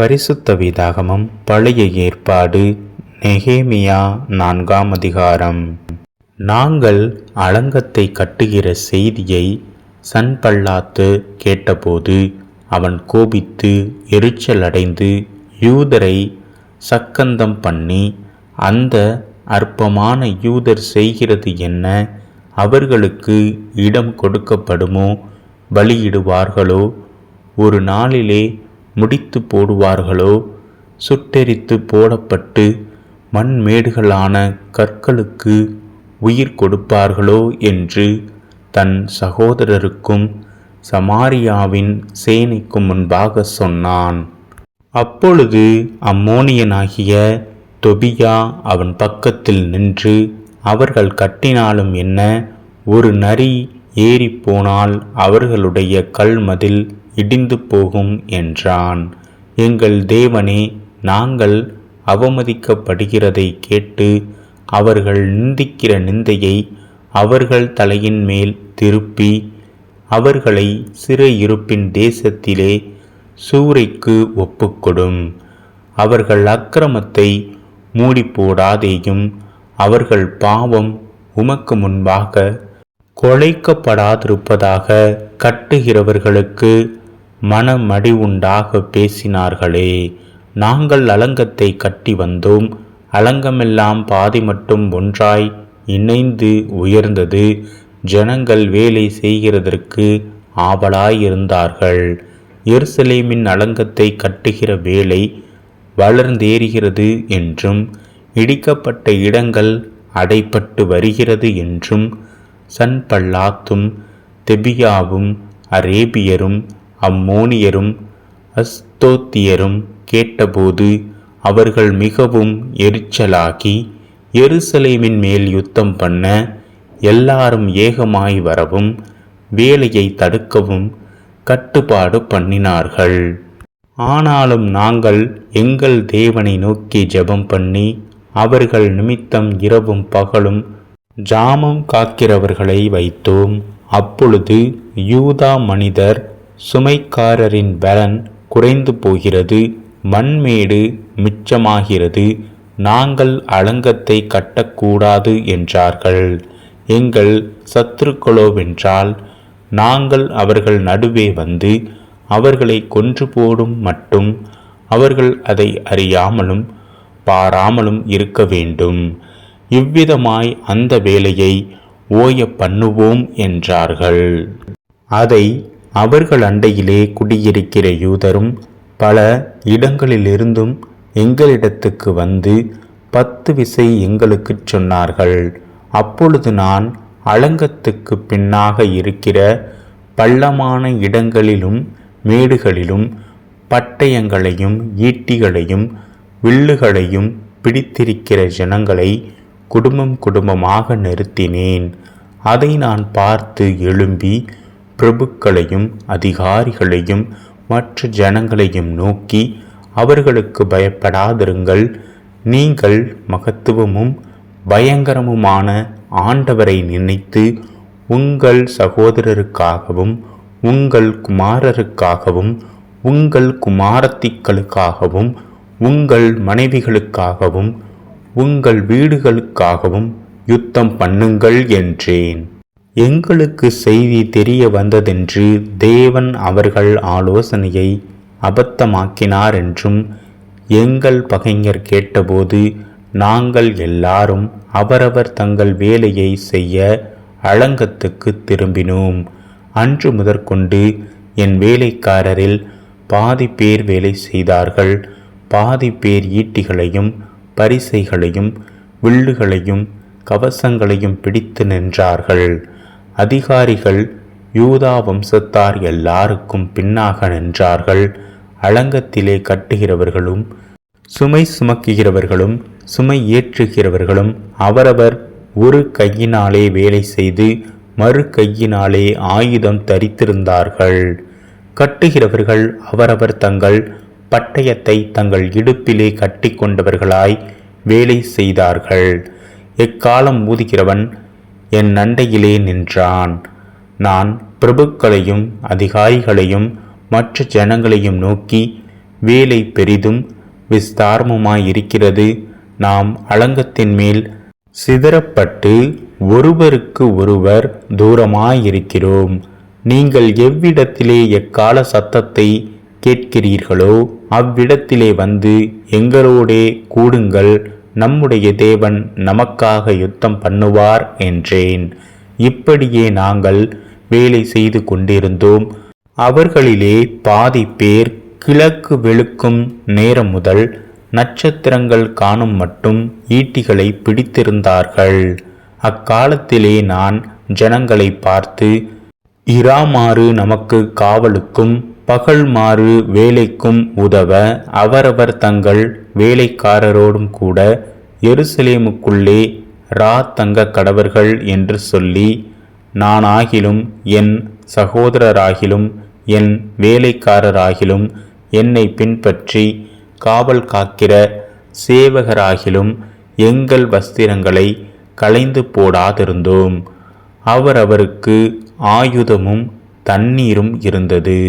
பரிசுத்த வேதாகமம் பழைய ஏற்பாடு நெகேமியா நான்காம் அதிகாரம். நாங்கள் அலங்கத்தை கட்டுகிற செய்தியை சன்பல்லாத்து கேட்டபோது அவன் கோபித்து எரிச்சலடைந்து யூதரை சக்கந்தம் பண்ணி அந்த அற்பமான யூதர் செய்கிறது என்ன அவர்களுக்கு இடம் கொடுக்கப்படுமோ பலியிடுவார்களோ? ஒரு நாளிலே முடித்து போடுவார்களோ? சுட்டெரித்து போடப்பட்டு மண்மேடுகளான கற்களுக்கு உயிர் கொடுப்பார்களோ என்று தன் சகோதரருக்கும் சமாரியாவின் சேனைக்கும் முன்பாக சொன்னான். அப்பொழுது அம்மோனியனாகிய தொபியா அவன் பக்கத்தில் நின்று அவர்கள் கட்டினாலும் என்ன? ஒரு நரி ஏறிப்போனால் அவர்களுடைய கல்மதில் இடிந்து போகும் என்றான். எங்கள் தேவனே நாங்கள் அவமதிக்கப்படுகிறதை கேட்டு அவர்கள் நிந்திக்கிற நிந்தையை அவர்கள் தலையின் மேல் திருப்பி அவர்களை சிறையிருப்பின் தேசத்திலே சூறைக்கு ஒப்புக்கொடும். அவர்கள் அக்கிரமத்தை மூடி போடாதேயும் அவர்கள் பாவம் உமக்கு முன்பாக கொலைக்கப்படாதிருப்பதாக கட்டுகிறவர்களுக்கு மனமடி உண்டாக பேசினார்களே. நாங்கள் அலங்கத்தை கட்டி வந்தோம். அலங்கமெல்லாம் பாதி மட்டும் ஒன்றாய் இணைந்து உயர்ந்தது. ஜனங்கள் வேலை செய்கிறதற்கு ஆவலாயிருந்தார்கள். எருசலேமின் அலங்கத்தை கட்டுகிற வேலை வளர்ந்தேறுகிறது என்றும் இடிக்கப்பட்ட இடங்கள் அடைப்பட்டு வருகிறது என்றும் சன்பல்லாத்தும் தெபியாவும் அரேபியரும் அம்மோனியரும் அஸ்தோத்தியரும் கேட்டபோது அவர்கள் மிகவும் எரிச்சலாகி எருசலேமின் மேல் யுத்தம் பண்ண எல்லாரும் ஏகமாய் வரவும் வேலையை தடுக்கவும் கட்டுப்பாடு பண்ணினார்கள். ஆனாலும் நாங்கள் எங்கள் தேவனை நோக்கி ஜெபம் பண்ணி அவர்கள் நிமித்தம் இரவும் பகலும் ஜாமம் காக்கிறவர்களை வைத்தோம். அப்பொழுது யூதா மனிதர் சுமைக்காரரின் பலன் குறைந்து போகிறது மண்மேடு மிச்சமாகிறது நாங்கள் அலங்கத்தை கட்டக்கூடாது என்றார்கள். எங்கள் சத்துருக்களோவென்றால் நாங்கள் அவர்கள் நடுவே வந்து அவர்களை கொன்று போடும் மட்டும் அவர்கள் அதை அறியாமலும் பாராமலும் இருக்க வேண்டும். இவ்விதமாய் அந்த வேலையை ஓய பண்ணுவோம் என்றார்கள். அதை அவர்கள் அண்டையிலே குடியிருக்கிற யூதரும் பல இடங்களிலிருந்தும் எங்களிடத்துக்கு வந்து பத்து விசை எங்களுக்குச் சொன்னார்கள். அப்பொழுது நான் அலங்கத்துக்கு பின்னாக இருக்கிற பள்ளமான இடங்களிலும் மேடுகளிலும் பட்டயங்களையும் ஈட்டிகளையும் வில்லுகளையும் பிடித்திருக்கிற ஜனங்களை குடும்பம் குடும்பமாக நிறுத்தினேன். அதை நான் பார்த்து எழும்பி பிரபுக்களையும் அதிகாரிகளையும் மற்ற ஜனங்களையும் நோக்கி அவர்களுக்கு பயப்படாதிருங்கள். நீங்கள் மகத்துவமும் பயங்கரமுமான ஆண்டவரை நினைத்து உங்கள் சகோதரருக்காகவும் உங்கள் குமாரருக்காகவும் உங்கள் குமாரத்திகளுக்காகவும் உங்கள் மனைவிகளுக்காகவும் உங்கள் வீடுகளுக்காகவும் யுத்தம் பண்ணுங்கள் என்றேன். எங்களுக்கு செய்தி தெரிய வந்ததென்று தேவன் அவர்கள் ஆலோசனையை அபத்தமாக்கினார் என்றும் எங்கள் பகைஞர் கேட்டபோது நாங்கள் எல்லாரும் அவரவர் தங்கள் வேலையை செய்ய அலங்கத்துக்கு திரும்பினோம். அன்று முதற்கொண்டு என் வேலைக்காரரில் பாதி பேர் வேலை செய்தார்கள். பாதி பேர் ஈட்டிகளையும் பரிசைகளையும் வில்லுகளையும் கவசங்களையும் பிடித்து நின்றார்கள். அதிகாரிகள் யூதா வம்சத்தார் எல்லாருக்கும் பின்னாக நின்றார்கள். அலங்கத்திலே கட்டுகிறவர்களும் சுமை சுமக்குகிறவர்களும் சுமை ஏற்றுகிறவர்களும் அவரவர் ஒரு கையினாலே வேலை செய்து மறு கையினாலே ஆயுதம் தரித்திருந்தார்கள். கட்டுகிறவர்கள் அவரவர் தங்கள் பட்டயத்தை தங்கள் இடுப்பிலே கட்டி கொண்டவர்களாய் வேலை செய்தார்கள். எக்காலம் ஊதுகிறவன் என் நண்டையிலே நின்றான். நான் பிரபுக்களையும் அதிகாரிகளையும் மற்ற ஜனங்களையும் நோக்கி வேலை பெரிதும் விஸ்தாரமுமாயிருக்கிறது. நாம் அலங்கத்தின் மேல் சிதறப்பட்டு ஒருவருக்கு ஒருவர் தூரமாயிருக்கிறோம். நீங்கள் எவ்விடத்திலே எக்கால சத்தத்தை கேட்கிறீர்களோ அவ்விடத்திலே வந்து எங்களோடே கூடுங்கள். நம்முடைய தேவன் நமக்காக யுத்தம் பண்ணுவார் என்றேன். இப்படியே நாங்கள் வேலை செய்து கொண்டிருந்தோம். அவர்களிலே பாதி பேர் கிழக்கு வெளுக்கும் நேரம் முதல் நட்சத்திரங்கள் காணும் மட்டும் ஈட்டிகளை பிடித்திருந்தார்கள். அக்காலத்திலே நான் ஜனங்களை பார்த்து இராமாறு நமக்கு காவலுக்கும் பகல் மாறு வேலைக்கும் உதவ அவரவர் தங்கள் வேலைக்காரரோடும் கூட எருசலேமுக்குள்ளே ரா தங்க கடவர்கள் என்று சொல்லி நானாகிலும் என் சகோதரராகிலும் என் வேலைக்காரராகிலும் என்னை பின்பற்றி காவல் காக்கிற சேவகராகிலும் எங்கள் வஸ்திரங்களை களைந்து போடாதிருந்தோம். அவரவருக்கு ஆயுதமும் தண்ணீரும் இருந்தது.